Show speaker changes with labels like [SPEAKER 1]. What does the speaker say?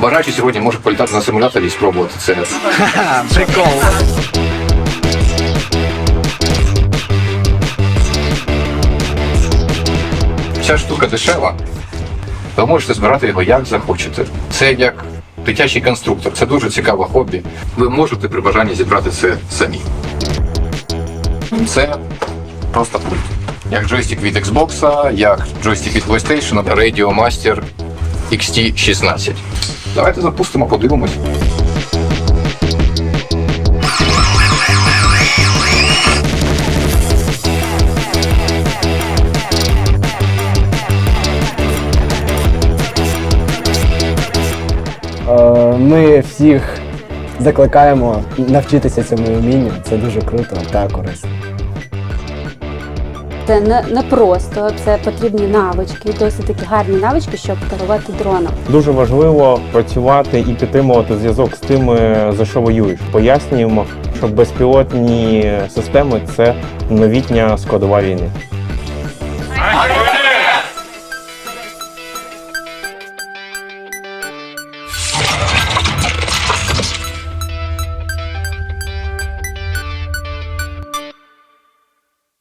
[SPEAKER 1] Бажаючи сьогодні може політати на симуляторі і спробувати це.
[SPEAKER 2] Прикол.
[SPEAKER 1] Ця штука дешева, ви можете збирати його як захочете. Це як дитячий конструктор. Це дуже цікаве хобі. Ви можете при бажанні зібрати це самі. Це просто пульт. Як джойстик від Xbox, як джойстик від PlayStation, Radio Master XT16. Давайте запустимо, подивимось.
[SPEAKER 2] Е, Ми всіх закликаємо навчитися цьому вмінню. Це дуже круто та корисно.
[SPEAKER 3] Це не, не просто, це потрібні навички, досить такі гарні навички, щоб керувати дроном.
[SPEAKER 4] Дуже важливо працювати і підтримувати зв'язок з тими, за що воюєш. Пояснюємо, що безпілотні системи це новітня складова війни.